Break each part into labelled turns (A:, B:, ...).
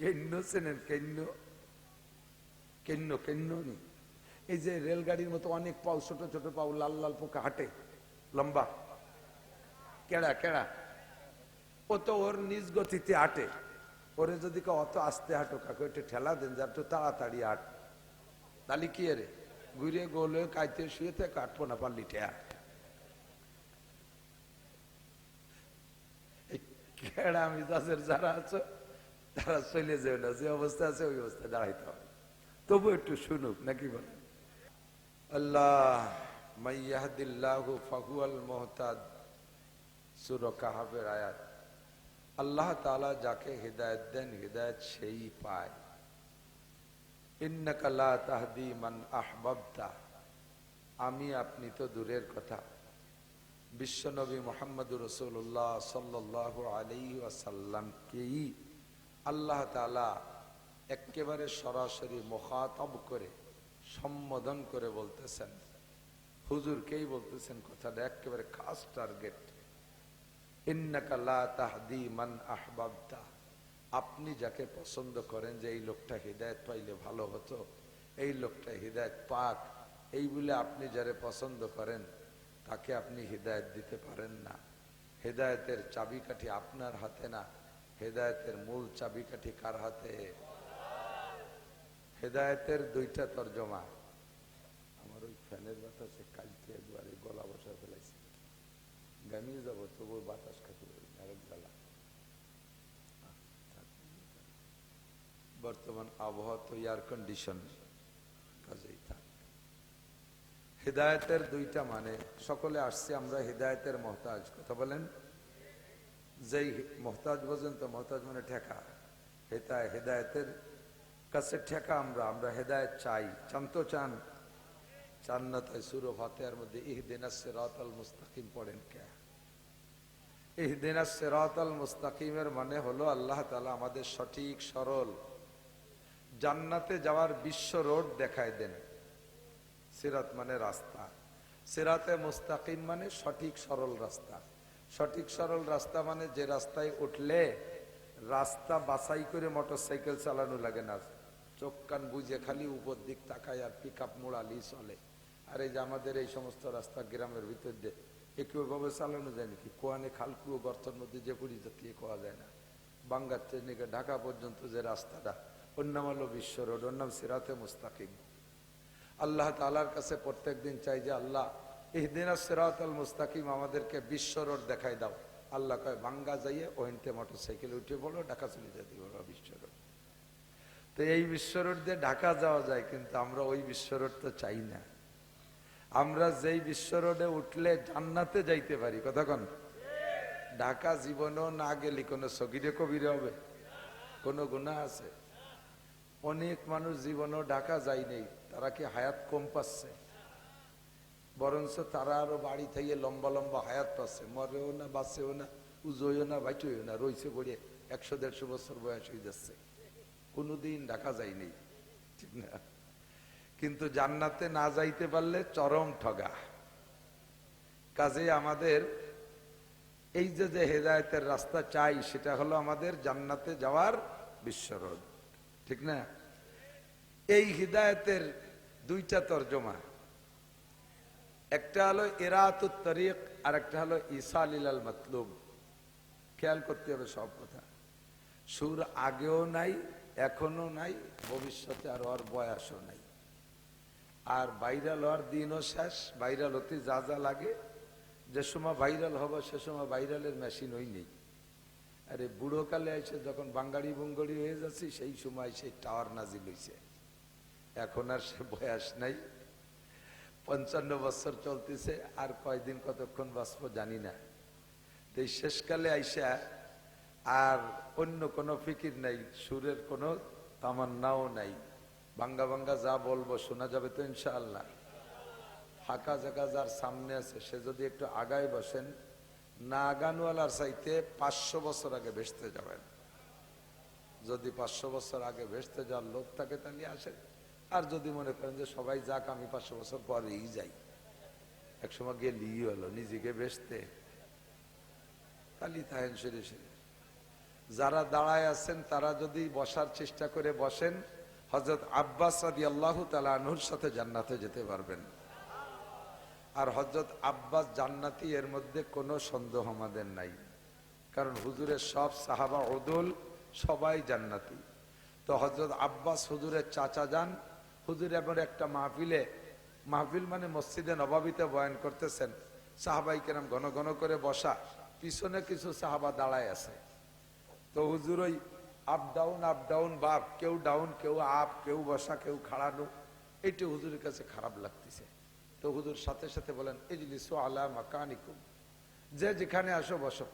A: কেন্ন চেনেন কেন্ন। কেন্ন কেন্ন নি এই যে রেলগাড়ির মতো অনেক পাও, ছোট ছোট পাও, লাল লাল পোকা হাঁটে, লম্বা। কেড়া কেড়া। ও তো ওর নিজ গতিতে হাঁটে। ওরে যদি অত আস্তে হাঁটো, কাকে, একটু ঠেলা দেন যা তো তাড়াতাড়ি হাঁট। তাহলে কি রে ঘুরে, গোলে, কাইতে শুয়েতে কাটবো না পারলি ঠেয়া। কেড়া মিজাজের যারা আছে তারা চলে যাবে না, যে অবস্থা আছে ওই অবস্থায় দাঁড়াইতে হবে। তবু একটু শুনুক, নাকি বলেন? আল্লাহ ফাহুয়াল মুহতাদ আয়াত। আল্লাহ তাআলা যাকে হিদায়াত দেন, হিদায়াত সেই পায়। ইন্নাকা লা তাহদি মান আহবাবতা। আমি, আপনি তো দূরের কথা। বিশ্বনবী মোহাম্মদ রসুল্লাহ সাল্লাহ আলী আসাল্লামকেই আল্লাহ তালা একেবারে সরাসরি মোখাতব করে, সম্বোধন করে বলতেছেন। হুজুরকেই বলতেছেন কথাটা? একেবারে খাস টার্গেট আপনি যাকে পছন্দ করেন যে এই লোকটা হৃদায়ত পাইলে ভালো হতো, এই লোকটা হৃদায়ত পাক, এই বলে আপনি যারে পছন্দ করেন, তাকে আপনি হৃদায়ত দিতে পারেন না। হেদায়তের চাবিকাঠি আপনার হাতে না হেদায়তের মূল চাবিকাঠি কার হাতে? হেদায়তের দুইটা তর্জমা। আমার ওই ফ্যানের বাতাসে কালকে একবারে গলা বসা ফেলাইছে। গামিয়ে যাব তবু বাতাস খাতে বর্তমান আবহাওয়া তো এয়ার কন্ডিশন কাজেই থাক। হৃদায়তের দুইটা মানে সকলে আসছে, আমরা হৃদায়তের মহতাজ। কথা বলেন? যেই মহতাজ বোঝেন তো, মহতাজ মানে ঠেকা। হেতায় হেদায়তের কাছে ঠেকা আমরা আমরা হেদায়ত চাই। চান তো চান। চান না তাই সুরো ফাতেহার মধ্যে ইহদিনাস সিরাতাল মুস্তাকিম পড়েন কে? ইহদিনাস সিরাতাল মুস্তাকিমের মানে হলো আল্লাহ তালা আমাদের সঠিক, সরল, জান্নাতে যাওয়ার বিশ্ব রোড দেখায় দেন। সিরাত মানে রাস্তা। সিরাতে মুস্তাকিম মানে সঠিক, সরল রাস্তা। সঠিক সরল রাস্তা মানে যে রাস্তায় উঠলে রাস্তা বাছাই করে মোটর সাইকেল চালানো লাগে না। চোখ কান বুঝে খালি উপর দিক তাকায় আর পিক আপ মোড়ালি চলে। আর এই যে আমাদের এই সমস্ত রাস্তা গ্রামের ভিতর দিয়ে একইভাবে চালানো যায় নাকি? কোয়ানে খালকুয়ো গর্তের মধ্যে যে পড়ি দিয়ে কোয়া যায় না। বাঙ্গার থেকে ঢাকা পর্যন্ত যে রাস্তাটা, ওর নাম হলো বিশ্ব রোড, ওর নাম সিরাতে মুস্তাকিম। আল্লাহ তালার কাছে প্রত্যেক দিন চাই যে আল্লাহ মুস্তাকিম, আমাদেরকে বিশ্ব রোড দেখাই দাও। আল্লাহ কয়, বাঙ্গা যাইয়ে ওহেনতে মোটর সাইকেল উঠে বলো, ঢাকা চলে যেতে বলো বিশ্ব রোড। তো এই বিশ্ব দিয়ে ঢাকা যাওয়া যায়, কিন্তু আমরা ওই বিশ্ব রোড তো চাই না। আমরা যেই বিশ্ব রোডে উঠলে জান্নাতে যাইতে পারি কতক্ষণ ঢাকা জীবনেও না গেলে কোনো সগিরে কবিরে হবে। কোনো গুণা আছে। অনেক মানুষ জীবনেও ঢাকা যায় নেই, তারা কি হায়াত কম পাচ্ছে? বরঞ্চ তারা আরও বাড়ি থেকে লম্বা লম্বা হায়াত পাচ্ছে। মরেও না, বাঁচেও না, উজোয়ও না বাইটেও না রয়েছে বলে একশো দেড়শো বছর বয়স হয়ে যাচ্ছে। কোনোদিন ঢাকা যায়নি। ঠিক না? কিন্তু জান্নাতে না যাইতে পারলে চরম ঠগা। কাজে আমাদের এই যে যে হেদায়তের রাস্তা চাই, সেটা হলো আমাদের জান্নাতে যাওয়ার বিশ্বরোধ। ঠিক না? এই হৃদায়তের দুইটা তর্জমা। একটা হলো এরাতুত তরিক আর একটা হলো ইসাল ইলাল মতলুব খেয়াল করতে হবে সব কথা। সুর আগেও নাই এখনও নাই, ভবিষ্যতে আর ওর বয়সও নাই। আর ভাইরাল হওয়ার দিনও শেষ, ভাইরাল হতে যা যা লাগে। যে সময় ভাইরাল হবে, সে সময় ভাইরালের মেশিন ওই নেই। আরে বুড়ো কালে এসে যখন বাঙ্গাড়ি বুঙ্গাড়ি হয়ে যাচ্ছে, সেই সময় সেই টাওয়ার নাজিল হয়েছে এখন আর সে বয়স নাই। পঞ্চান্ন বছর চলতেছে, আর কয়দিন কতক্ষণ বাঁচবো জানি না। তো শেষকালে আইসা আর অন্য কোনো ফিকির নাই, সুরের কোনো তামান্নাও নাই। বাঙ্গা বাঙ্গা যা বলব শোনা যাবে তো ইনশাআল্লাহ। ফাঁকা জায়গা যার সামনে আছে, সে যদি একটু আগায় বসেন না আগানওয়ালার চাইতে পাঁচশো বছর আগে ভেসতে যাবেন। যদি পাঁচশো বছর আগে ভেসতে যাওয়ার লোক থাকে তাহলে আসেন। আর যদি মনে করেন যে সবাই যাক, আমি পাঁচশো বছর পরেই যাই। একসময় গেলি হলো, নিজেকে বেসতে তাহলে তাহেন সেরে সেরে। যারা দাঁড়ায় আছেন, তারা যদি বসার চেষ্টা করে বসেন হজরত আব্বাস রাদি আল্লাহ তালুর সাথে জান্নাতে যেতে পারবেন। আর হজরত আব্বাস জান্নাতি, এর মধ্যে কোনো সন্দেহ আমাদের নাই। কারণ হুজুরের সব সাহাবা ওদুল সবাই জান্নাতি। তো হজরত আব্বাস হুজুরের চাচা যান হুজুর এবার একটা মাহফিলে, মাহফিল মানে মসজিদে নবাবিতে বয়ান করতেছেন। সাহাবাই কেরাম ঘন ঘন করে বসা, পিছনে কিছু সাহাবা দাঁড়ায় আছে। তো হুজুর ওই আপ ডাউন আপ ডাউন বাপ, কেউ ডাউন কেউ আপ কেউ বসা, কেউ খাড়ানো, এইটা হুজুরের কাছে খারাপ লাগতেছে। তো হুজুর সাথে সাথে বলেন, ইজলিসু আলা মাকানিকুম। যে যেখানে আসো, বসো।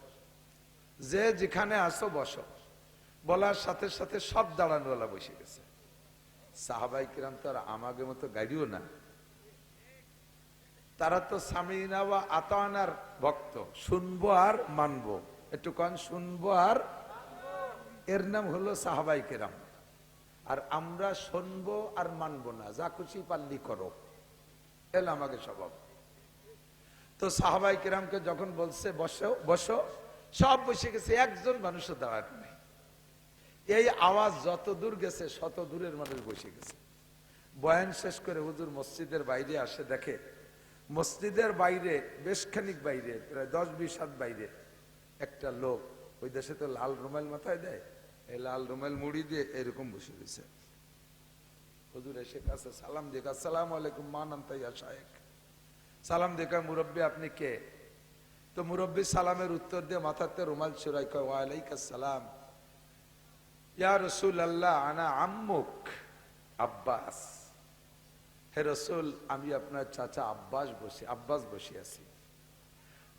A: যে যেখানে আসো, বসো। বলার সাথে সাথে সব দাঁড়ানোওয়ালা বসে গেছে। সাহাবাই কিরাম তো আর আমাকে মতো গাড়িও না। তারা তো সামিনা বা আতানার ভক্ত। শুনব আর মানবো। একটু কন, শুনব আর এর নাম হলো সাহাবাই কেরাম। আর আমরা শুনব আর মানবো না। যা খুশি পাল্লি করো। এল আমাকে স্বভাব। তো সাহাবাই কেরামকে যখন বলছে, বসো বসো, সব বসে গেছে। একজন মানুষও নেই এই আওয়াজ যত দূর গেছে, শত দূরের মানুষ বসে গেছে। বয়ান শেষ করে হুজুর মসজিদের বাইরে আসে, দেখে মসজিদের বাইরে বেশ খানিক বাইরে, প্রায় দশ বিশ হাত বাইরে একটা লোক ওই দেশে তো লাল রুমাল মাথায় দেয়, এই লাল রুমাল মুড়ি দিয়ে এরকম বসে রয়েছে। হুজুর এসে কাছে, সালাম দিয়ে সালাম আলাইকুম মান আন্তাইয়া শায়েক। সালাম দেখা মুরব্বী, আপনি কে? তো মুরব্বী সালামের উত্তর দিয়ে মাথাতে রুমাল চুরাই কয়, ওয়ালাইকুম সালাম ইয়া রসুল আল্লাহ আনা আব্বাস হে রসুল আমি আপনার চাচা আব্বাস বসে আব্বাস বসে আছি।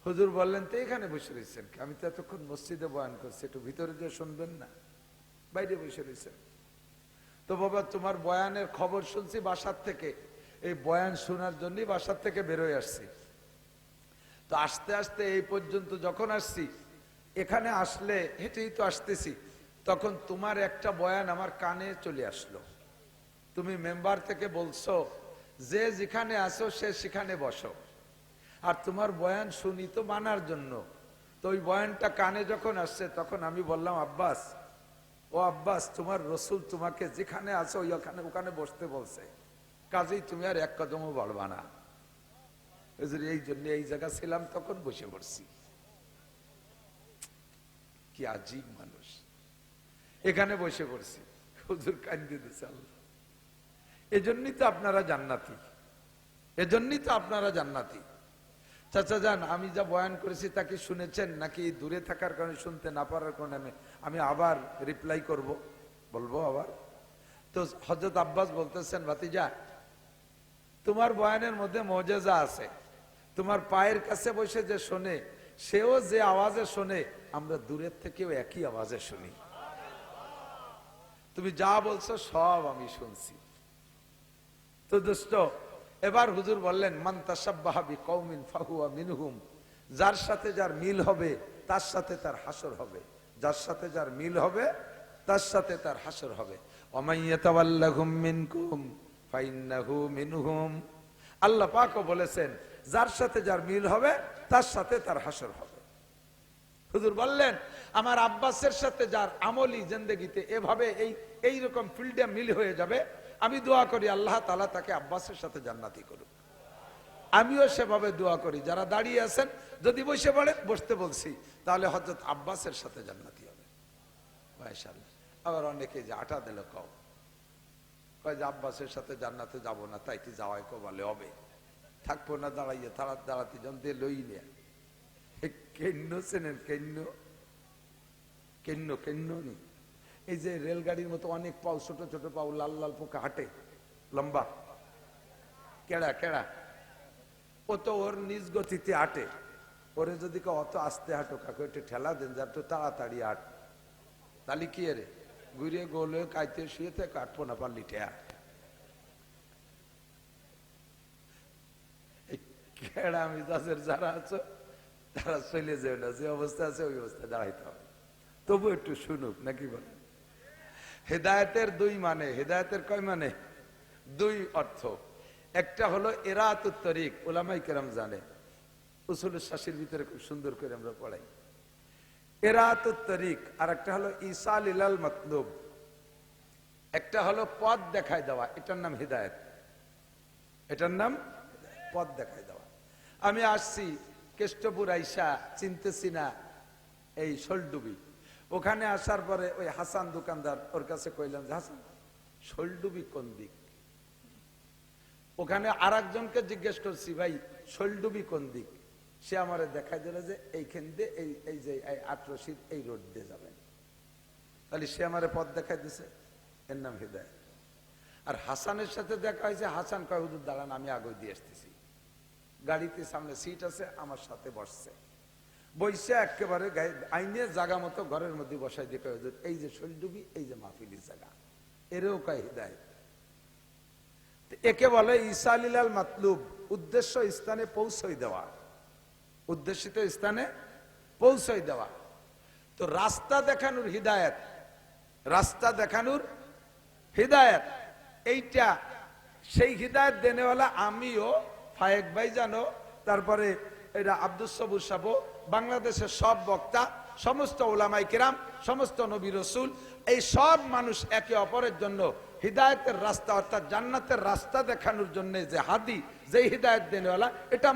A: হুজুর বললেন, তো এখানে বসে রয়েছেন আমি তো এতক্ষণ মসজিদে বয়ান করছি, একটু ভিতরে যে শুনবেন না? বাইরে বসে রয়েছেন। তো বাবা, তোমার বয়ানের খবর শুনছি বাসার থেকে। এই বয়ান শোনার জন্যই বাসার থেকে বেরোয় আসছি। তো আস্তে আস্তে এই পর্যন্ত যখন আসছি, এখানে আসলে, হেঁটেই তো আসতেছি। তখন তোমার একটা বয়ান আমার কানে চলে আসলো। তুমি মেম্বার থেকে বলছো, যে যেখানে আসো সে সেখানে বসো। আর তোমার বয়ান শুনি তো মানার জন্য। তো ওই বয়ানটা কানে যখন আসছে, তখন আমি বললাম, আব্বাস, ও আব্বাস, তোমার রসুল তোমাকে যেখানে আছো, ওই ওখানে বসতে বলছে। কাজেই তুমি আর এক কদমও বাড়বা না। এই জন্য এই জায়গা ছিলাম, তখন বসে পড়ছি। কি আজীব মানুষ। এখানে বসে পড়ছি। হুজুর কান্দি দিছে আল্লাহ। এজন্যই তো আপনারা জান্নাতি। এজন্যই তো আপনারা জান্নাতি। চাচা যান, আমি যা বয়ান করেছি তাকে শুনেছেন? নাকি দূরে থাকার কারণে শুনতে না পারার কারণে আমি আমি আবার রিপ্লাই করব? বলব আবার? তো হজরত আব্বাস বলতেছেন, ভাতিজা, তোমার বয়ানের মধ্যে মজেজা আছে। তোমার পায়ের কাছে বসে যে শোনে, সেও যে আওয়াজে শোনে, আমরা দূরের থেকেও একই আওয়াজে শুনি। তুমি যা বলছো সব আমি শুনছি। তো দোস্ত এবার হুজুর বললেন, মান তাসাব্বাহাবি কৌমিন ফাহুয়া মিনহুম। যার সাথে যার মিল হবে, তার সাথে তার হাসর হবে। যার সাথে যার মিল হবে, তার সাথে তার হাসর হবে। আল্লাহ পাকও বলেছেন, যার সাথে যার মিল হবে, তার সাথে তার হাসর হবে। হুজুর বললেন, আমার আব্বাসের সাথে যার আমলি জিন্দগিতে এভাবে এই এই রকম ফিল্ডে মিল হয়ে যাবে, আমি দোয়া করি আল্লাহ তালা তাকে আব্বাসের সাথে জান্নাতি করুক। আমিও সেভাবে দোয়া করি, যারা দাঁড়িয়ে আছেন, যদি বসে পড়ে বসতে বলছি, তাহলে হজরত আব্বাসের সাথে জান্নাতি হবে। আবার অনেকে যে আটা দিল, কও। কয় যে আব্বাসের সাথে জান্নাতে যাব না, তাই কি যাওয়াই কো বলে হবে? থাকব না, দাঁড়াইয়ে তারা দাঁড়াতে জন, দিয়ে লই নিয়ে। কেন্ন চেনেন কেন্ন? কেন্ন কেন্ন নি? এই যে রেলগাড়ির মতো অনেক পাও, ছোট ছোট পাও, লাল লাল পোকা হাঁটে, লম্বা। কেড়া কেড়া। ও তো ওর নিজ গতিতে হাঁটে। ওরে যদি অত আস্তে হাঁটো কাকে, একটু ঠেলা দেন যা, একটু তাড়াতাড়ি হাঁট। তাহলে কি রে ঘুরে গোলে কাইতে শুয়ে থেকে কাটবো না পারলি, ঠেয়া। কেড়া মিজাজের যারা আছে, তারা চলে যাবে না, যে অবস্থা আছে, ওই অবস্থায় দাঁড়াইতে হবে। তবু একটু শুনুক, নাকি বলে? হেদায়তের দুই মানে হেদায়তের কয় মানে? দুই অর্থ। একটা হলো এরাত তরিক ওলামাই কেরাম জানে। উসুল শাসির ভিতরে খুব সুন্দর করে আমরা পড়াই। এরাতুত তরিক আর একটা হলো ইসাল ইলাল মতলুব। একটা হলো পথ দেখায় দেওয়া, এটার নাম হৃদায়ত। এটার নাম পথ দেখায় দেওয়া। আমি আসছি কেষ্টপুর আইসা, চিনতেছি না এই শোলডুবি। ওখানে আসার পরে ওই হাসান দোকানদার ওর কাছে কইলাম যে, হাসান, শোলডুবি কোন দিক? ওখানে আর একজনকে জিজ্ঞেস করছি, ভাই, শোলডুবি কোন দিক? সে আমার দেখাই দিল যে, এইখান দিয়ে এই এই যে, এই আটরশির এই রোড দিয়ে যাবেন। তাহলে সে আমারে পথ দেখাই দিছে। এর নাম হৃদয়। আর হাসানের সাথে দেখা হয়েছে, হাসান কয়, হুজুর, দাঁড়ান, আমি আগে দিয়ে আসতেছি। গাড়িতে সামনে সিট আছে, আমার সাথে বসছে। বইসে একেবারে আইনে জাগা মতো ঘরের মধ্যে বসাই দিয়ে এই যে শৈলডুবি এই যে মাহফিলির জায়গা এরেও কয় হৃদয় একে বলে ইসালিলাল মাতলুব, উদ্দেশ্য স্থানে পৌঁছই দেওয়া। উদ্দেশিত স্থানে পৌঁছই দেওয়া। তো রাস্তা দেখানোর হৃদায়ত, রাস্তা দেখানোর হৃদায়ত, এইটা সেই হৃদায়ত দেনেওয়ালা আমিও ফায়েক ভাই জানো তারপরে এটা আব্দুল সবুর সাবো বাংলাদেশের সব বক্তা, সমস্ত ওলামাই কিরাম, সমস্ত নবী রসুল, এই সব মানুষ একে অপরের জন্য হৃদায়তের রাস্তা অর্থাৎ জান্নাতের রাস্তা দেখানোর জন্য যে হাদি, যে হৃদায়ত দেনেওয়ালা, এটা